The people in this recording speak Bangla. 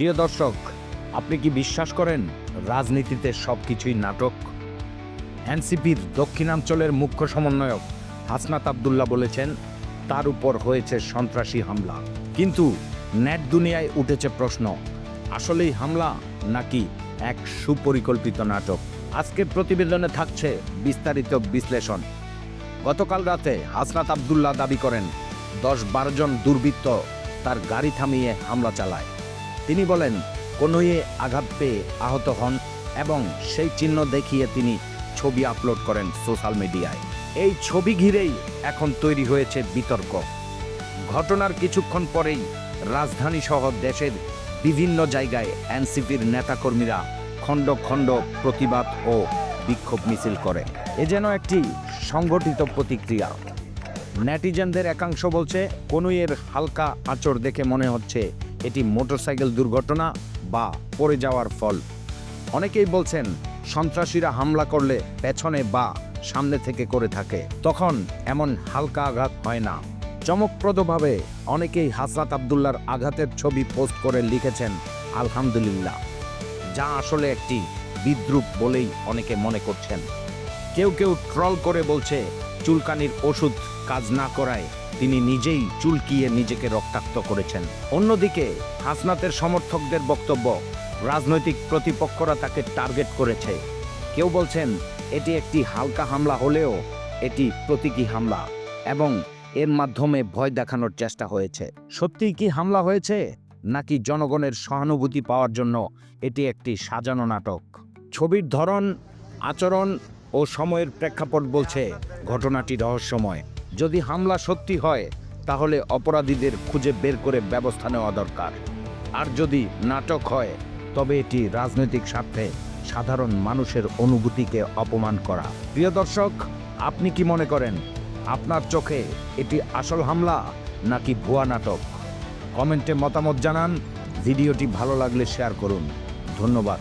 প্রিয় দর্শক, আপনি কি বিশ্বাস করেন রাজনীতিতে সব কিছুই নাটক? এনসিপির দক্ষিণাঞ্চলের মুখ্য সমন্বয়ক হাসনাত আবদুল্লাহ বলেছেন, তার উপর হয়েছে সন্ত্রাসী হামলা। কিন্তু নেট দুনিয়ায় উঠেছে প্রশ্ন, আসলেই হামলা নাকি এক সুপরিকল্পিত নাটক? আজকের প্রতিবেদনে থাকছে বিস্তারিত বিশ্লেষণ। গতকাল রাতে হাসনাত আবদুল্লাহ দাবি করেন, দশ বারো জন দুর্বৃত্ত তার গাড়ি থামিয়ে হামলা চালায়। তিনি বলেন কনুয়ে আঘাত পেয়ে আহত হন এবং সেই চিহ্ন দেখিয়ে তিনি ছবি আপলোড করেন সোশ্যাল মিডিয়ায়। এই ছবি ঘিরেই এখন তৈরি হয়েছে বিতর্ক। ঘটনার কিছুক্ষণ পরেই রাজধানী সহ দেশের বিভিন্ন জায়গায় এনসিপির নেতাকর্মীরা খণ্ড খণ্ড প্রতিবাদ ও বিক্ষোভ মিছিল করে। এ যেন একটি সংগঠিত প্রতিক্রিয়া। নেটিজেনদের একাংশ বলছে কনুইয়ের হালকা আচর দেখে মনে হচ্ছে এটি মোটরসাইকেল দুর্ঘটনা বা পড়ে যাওয়ার ফল। অনেকেই বলছেন, সন্ত্রাসীরা হামলা করলে পেছনে বা সামনে থেকে করে থাকে। তখন এমন হালকা আঘাত হয় না। চমকপ্রদভাবে অনেকেই হাসরাত আবদুল্লার আঘাতের ছবি পোস্ট করে লিখেছেন, আলহামদুলিল্লাহ। যা আসলে একটি বিদ্রুপ বলেই অনেকে মনে করছেন। কেউ কেউ ট্রল করে বলছে, চুলকানির ওষুধ কাজ না করায় তিনি নিজেই চুলকিয়ে নিজেকে রক্তাক্ত করেছেন। অন্যদিকে, হাসনাতের সমর্থকদের বক্তব্য, রাজনৈতিক প্রতিপক্ষরা তাকে টার্গেট করেছে। কেউ বলছেন, এটি একটি হালকা হামলা হলেও এটি প্রতীকী হামলা এবং এর মাধ্যমে ভয় দেখানোর চেষ্টা হয়েছে। সত্যিই কি হামলা হয়েছে, নাকি জনগণের সহানুভূতি পাওয়ার জন্য এটি একটি সাজানো নাটক? ছবির ধরন, আচরণ ও সময়ের প্রেক্ষাপট বলছে ঘটনাটি রহস্যময়। যদি হামলা সত্যি হয়, তাহলে অপরাধীদের খুঁজে বের করে ব্যবস্থা নেওয়া দরকার। আর যদি নাটক হয়, তবে এটি রাজনৈতিক স্বার্থে সাধারণ মানুষের অনুভূতিকে অপমান করা। প্রিয় দর্শক, আপনি কি মনে করেন, আপনার চোখে এটি আসল হামলা নাকি ভুয়া নাটক? কমেন্টে মতামত জানান, ভিডিওটি ভালো লাগলে শেয়ার করুন। ধন্যবাদ।